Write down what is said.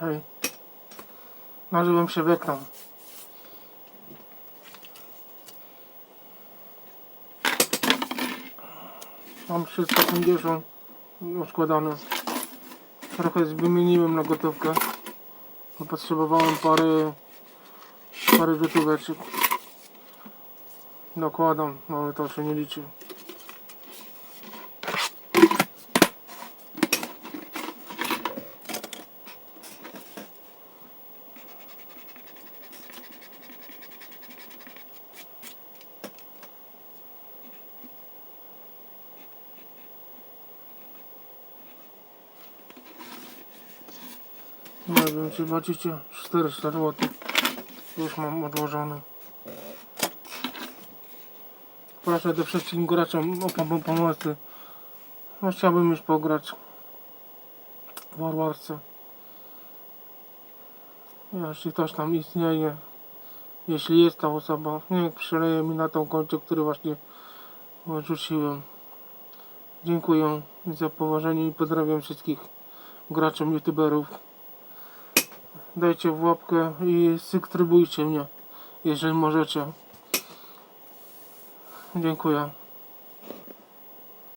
Hej. Nazywam się Weklam. Mam 350 składane. Trochę wymieniłem na gotówkę. Bo potrzebowałem parę, parę gotóweczek. Dokładam, no ale to się nie liczy. Nie wiem, czy zobaczycie 400 zł. Już mam odłożone. Proszę do wszystkim graczom o pom- pomocy. No, chciałbym już pograć w Warwarce. Jeśli ktoś tam istnieje, jeśli jest ta osoba, niech przeleje mi na tą koncie, który właśnie odrzuciłem. Dziękuję za poważenie i pozdrawiam wszystkich graczom, youtuberów. Dajcie w łapkę i subskrybujcie mnie, jeżeli możecie. Dziękuję.